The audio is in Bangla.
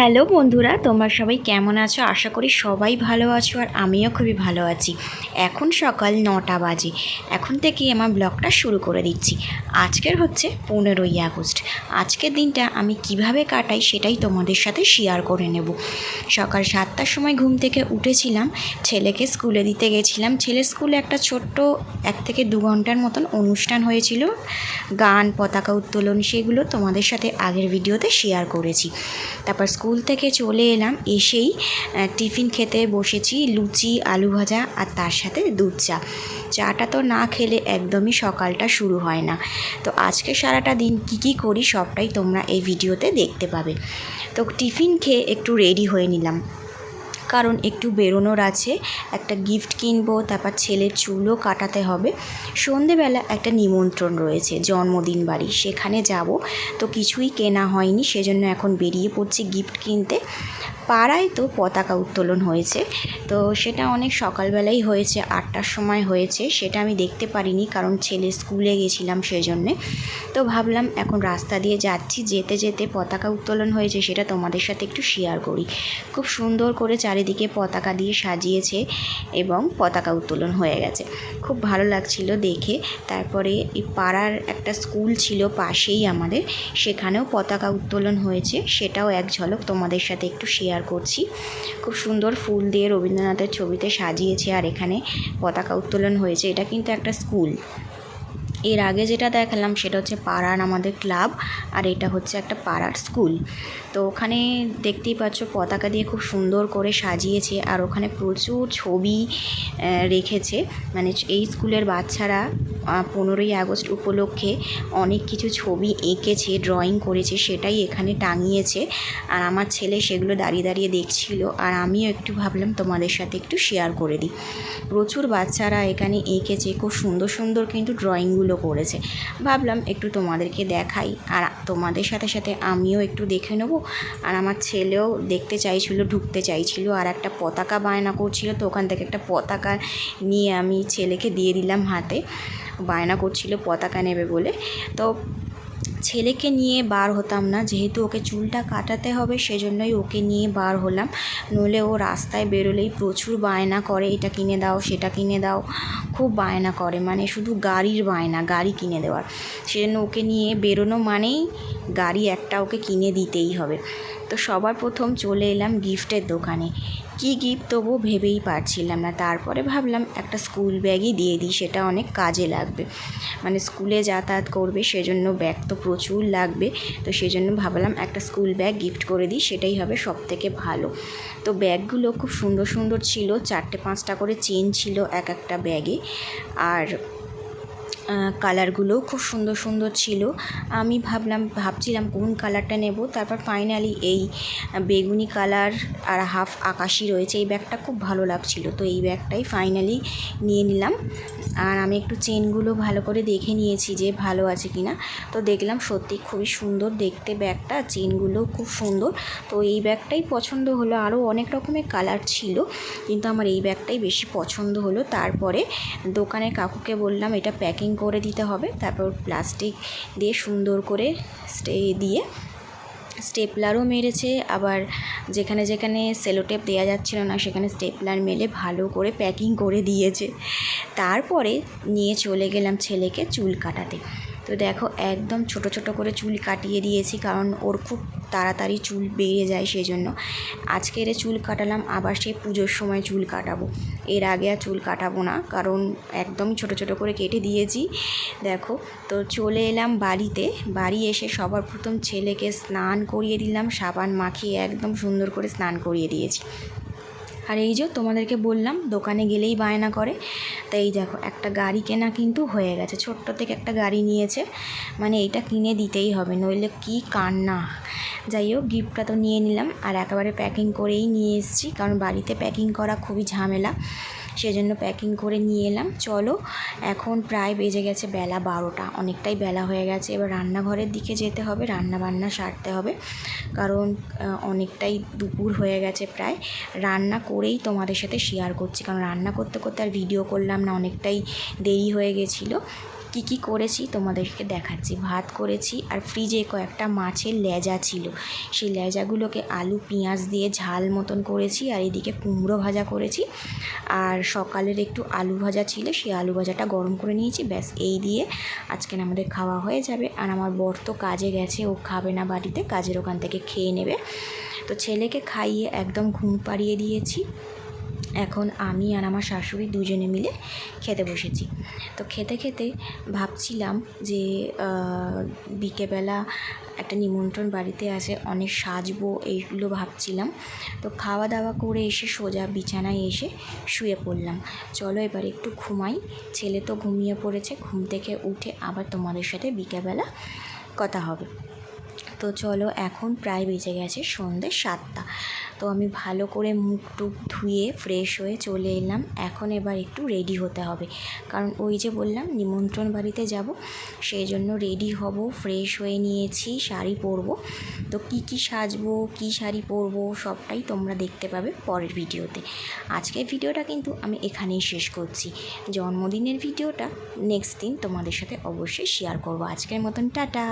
হ্যালো বন্ধুরা, তোমরা সবাই কেমন আছো? আশা করি সবাই ভালো আছো আর আমিও খুবই ভালো আছি। এখন সকাল নটা বাজে। এখন থেকেই আমার ব্লগটা শুরু করে দিচ্ছি। আজকের হচ্ছে পনেরোই আগস্ট। আজকের দিনটা আমি কীভাবে কাটাই সেটাই তোমাদের সাথে শেয়ার করে নেব। সকাল সাতটার সময় ঘুম থেকে উঠেছিলাম, ছেলেকে স্কুলে দিতে গেছিলাম। ছেলে স্কুলে একটা ছোট্ট এক থেকে দু ঘণ্টার মতন অনুষ্ঠান হয়েছিল। গান, পতাকা উত্তোলন সেগুলো তোমাদের সাথে আগের ভিডিওতে শেয়ার করেছি। তারপর স্কুল থেকে চলে এলাম, এসেই টিফিন খেতে বসেছি, লুচি, আলু ভাজা আর তার সাথে দুধ চা। চাটা তো না খেলে একদমই সকালটা শুরু হয় না। তো আজকে সারাটা দিন কি কি করি সবটাই তোমরা এই ভিডিওতে দেখতে পাবে। তো টিফিন খেয়ে একটু রেডি হয়ে নিলাম। কারণ একটু বেরোনোর আছে। একটা গিফট কিনবো, তারপর ছেলের চুলও কাটাতে হবে। সন্ধেবেলা একটা নিমন্ত্রণ রয়েছে, জন্মদিন বাড়ি, সেখানে যাব। তো কিছুই কেনা হয়নি, সেজন্য এখন বেরিয়ে পড়ছি গিফট কিনতে। পাড়ায় তো পতাকা উত্তোলন হয়েছে। তো সেটা অনেক সকালবেলাই হয়েছে আটটার সময় হয়েছে, সেটা আমি দেখতে পারিনি কারণ ছেলে স্কুলে গেছিলাম সেই জন্যে তো ভাবলাম এখন রাস্তা দিয়ে যাচ্ছি, যেতে যেতে পতাকা উত্তোলন হয়েছে সেটা তোমাদের সাথে একটু শেয়ার করি। খুব সুন্দর করে চারিদিকে পতাকা দিয়ে সাজিয়েছে এবং পতাকা উত্তোলন হয়ে গেছে। খুব ভালো লাগছিল দেখে। তারপরে এই পাড়ার একটা স্কুল ছিল পাশেই আমাদের, সেখানেও পতাকা উত্তোলন হয়েছে, সেটাও এক ঝলক তোমাদের সাথে একটু শেয়ার করছি। খুব সুন্দর ফুল দিয়ে রবীন্দ্রনাথের ছবিতে সাজিয়েছে আর এখানে পতাকা উত্তোলন হয়েছে। এটা কিন্তু একটা স্কুল। এর আগে যেটা দেখালাম সেটা হচ্ছে পাড়ার আমাদের ক্লাব আর এটা হচ্ছে একটা পাড়ার স্কুল। তো ওখানে দেখতেই পাচ্ছ পতাকা দিয়ে খুব সুন্দর করে সাজিয়েছে আর ওখানে প্রচুর ছবি রেখেছে। মানে এই স্কুলের বাচ্চারা পনেরোই আগস্ট উপলক্ষে অনেক কিছু ছবি এঁকেছে ড্রয়িং করেছে, সেটাই এখানে টাঙিয়েছে। আর আমার ছেলে সেগুলো দাঁড়িয়ে দাঁড়িয়ে দেখছিল আর আমিও একটু ভাবলাম তোমাদের সাথে একটু শেয়ার করে দিই। প্রচুর বাচ্চারা এখানে এঁকেছে, খুব সুন্দর সুন্দর কিন্তু ড্রয়িংগুলো করেছে। ভাবলাম একটু তোমাদেরকে দেখাই। আর তোমাদের সাথে সাথে আমিও একটু দেখে নেব। আর আমার ছেলেও দেখতে চাইছিল, ঢুকতে চাইছিল। আর একটা পতাকা বায়না করছিল তো ওখান থেকে একটা পতাকা নিয়ে আমি ছেলেকে দিয়ে দিলাম হাতে। বায়না করছিল, পতাকা নেবে বলে। তো ছেলেকে নিয়ে বার হতাম না। যেহেতু ওকে চুলটা কাটাতে হবে, সেজন্যই ওকে নিয়ে বার হলাম। নইলে ও রাস্তায় বেরোলেই প্রচুর বায়না করে, এটা কিনে দাও, সেটা কিনে দাও। খুব বায়না করে মানে শুধু গাড়ির বায়না, গাড়ি কিনে দেওয়ার। সেজন্য ওকে নিয়ে বেরোনো মানেই গাড়ি একটা ওকে কিনে দিতেই হবে। তো সবার প্রথম চলে এলাম গিফটের দোকানে। কি গিফট দেবো ভেবেই পারছিলাম না। তারপরে ভাবলাম একটা স্কুল ব্যাগই দিয়ে দিই, সেটা অনেক কাজে লাগবে। মানে স্কুলে যাতায়াত করবে, সেজন্য ব্যাগ তো প্রচুর লাগবে। তো সেজন্য ভাবলাম একটা স্কুল ব্যাগ গিফট করে দিই, সেটাই হবে সব থেকে ভালো। তো ব্যাগগুলো খুব সুন্দর সুন্দর ছিল, চারটে পাঁচটা করে চেন ছিল এক একটা ব্যাগে আর কালারগুলোও খুব সুন্দর সুন্দর ছিল। আমি ভাবলাম, ভাবছিলাম কোন কালারটা নেব। তারপর ফাইনালি এই বেগুনি কালার আর হাফ আকাশি রয়েছে। এই ব্যাগটা খুব ভালো লাগছিল। তো এই ব্যাগটাই ফাইনালি নিয়ে নিলাম। আর আমি একটু চেনগুলো ভালো করে দেখে নিয়েছি যে ভালো আছে কিনা। তো দেখলাম সত্যি খুবই সুন্দর দেখতে ব্যাগটা। চেনগুলোও খুব সুন্দর। তো এই ব্যাগটাই পছন্দ হলো। আরও অনেক রকমের কালার ছিল, কিন্তু আমার এই ব্যাগটাই বেশি পছন্দ হলো। তারপরে দোকানের কাকুকে বললাম, এটা প্যাকিং করে দিতে হবে। তারপর প্লাস্টিক দিয়ে সুন্দর করে স্টে দিয়ে স্টেপলারও মেরেছে। আবার যেখানে যেখানে সেলোটেপ দেওয়া যাচ্ছিল না, সেখানে স্টেপলার মেলে ভালো করে প্যাকিং করে দিয়েছে। তারপরে নিয়ে চলে গেলাম ছেলেকে চুল কাটাতে। তো দেখো, একদম ছোট ছোট করে চুল কাটিয়ে দিয়েছি, কারণ ওর খুব তাড়াতাড়ি চুল বেড়ে যায় সেই জন্য আজকে এর চুল কাটালাম, আবার সেই পুজোর সময় চুল কাটাবো। এর আগে আর চুল কাটাবো না, কারণ একদমই ছোট ছোট করে কেটে দিয়েছি। দেখো, তো চলে এলাম বাড়িতে। বাড়ি এসে সবার প্রথম ছেলেকে স্নান করিয়ে দিলাম, সাবান মাখিয়ে একদম সুন্দর করে স্নান করিয়ে দিয়েছি। আর এই যে তোমাদেরকে বললাম, দোকানে গেলেই বায়না করে। তো এই দেখো, একটা গাড়ি কেনা কিন্তু হয়ে গেছে। ছোট্ট থেকে একটা গাড়ি নিয়েছে। মানে এইটা কিনে দিতেই হবে, নইলে কি কান্না। যাই হোক, গিফটটা তো নিয়ে নিলাম আর একেবারে প্যাকিং করেই নিয়ে এসেছি। কারণ বাড়িতে প্যাকিং করা খুবই ঝামেলা। সেজন্য প্যাকিং করে নিয়ে এলাম। চলো, এখন প্রায় বেজে গেছে বেলা বারোটা। অনেকটাই বেলা হয়ে গেছে। এবার রান্নাঘরের দিকে যেতে হবে রান্না বান্না সারতে হবে। কারণ অনেকটাই দুপুর হয়ে গেছে প্রায়। রান্না করেই তোমাদের সাথে শেয়ার করছি। কারণ রান্না করতে করতে আর ভিডিও করলাম না, অনেকটাই দেরি হয়ে গেছিল। কি কি করেছি তোমাদেরকে দেখাচ্ছি। ভাত করেছি আর ফ্রিজে কয়েকটা মাছের লেজা ছিল। সেই লেজাগুলোকে আলু, পেঁয়াজ দিয়ে ঝাল মতন করেছি আর এদিকে কুমড়ো ভাজা করেছি। আর সকালের একটু আলু ভাজা ছিল, সেই আলু ভাজাটা গরম করে নিয়েছি। ব্যাস, এই দিয়ে আজকে আমাদের খাওয়া হয়ে যাবে। আর আমার বর তো কাজে গেছে, ও খাবে না বাড়িতে, কাজের ওখান থেকে খেয়ে নেবে। তো ছেলেকে খাইয়ে একদম ঘুম পাড়িয়ে দিয়েছি। এখন আমি আর আমার শাশুড়ি দুজনে মিলে খেতে বসেছি। তো খেতে খেতে ভাবছিলাম যে বিকেবেলা একটা নিমন্ত্রণ বাড়িতে আসে অনেক সাজবো এইগুলো ভাবছিলাম। তো খাওয়া দাওয়া করে এসে সোজা বিছানায় এসে শুয়ে পড়লাম। চলো এবার একটু ঘুমাই। ছেলে তো ঘুমিয়ে পড়েছে, ঘুম থেকে উঠে আবার তোমাদের সাথে বিকেবেলা কথা হবে। তো চলো এখন প্রায় বেজে গেছে সন্ধ্যে সাতটা। তো আমি ভালো করে মুখ টুক ধুয়ে ফ্রেশ হয়ে চলে এলাম। এখন এবার একটু রেডি হতে হবে। কারণ ওই যে বললাম, নিমন্ত্রণ বাড়িতে যাব, সেই জন্য রেডি হব ফ্রেশ হয়ে নিয়েছি, শাড়ি পরবো। তো কি কি সাজবো, কি শাড়ি পরবো, সবটাই তোমরা দেখতে পাবে পরের ভিডিওতে। আজকের ভিডিওটা কিন্তু আমি এখানেই শেষ করছি। জন্মদিনের ভিডিওটা নেক্সট দিন তোমাদের সাথে অবশ্যই শেয়ার করব। আজকের মতন টাটা!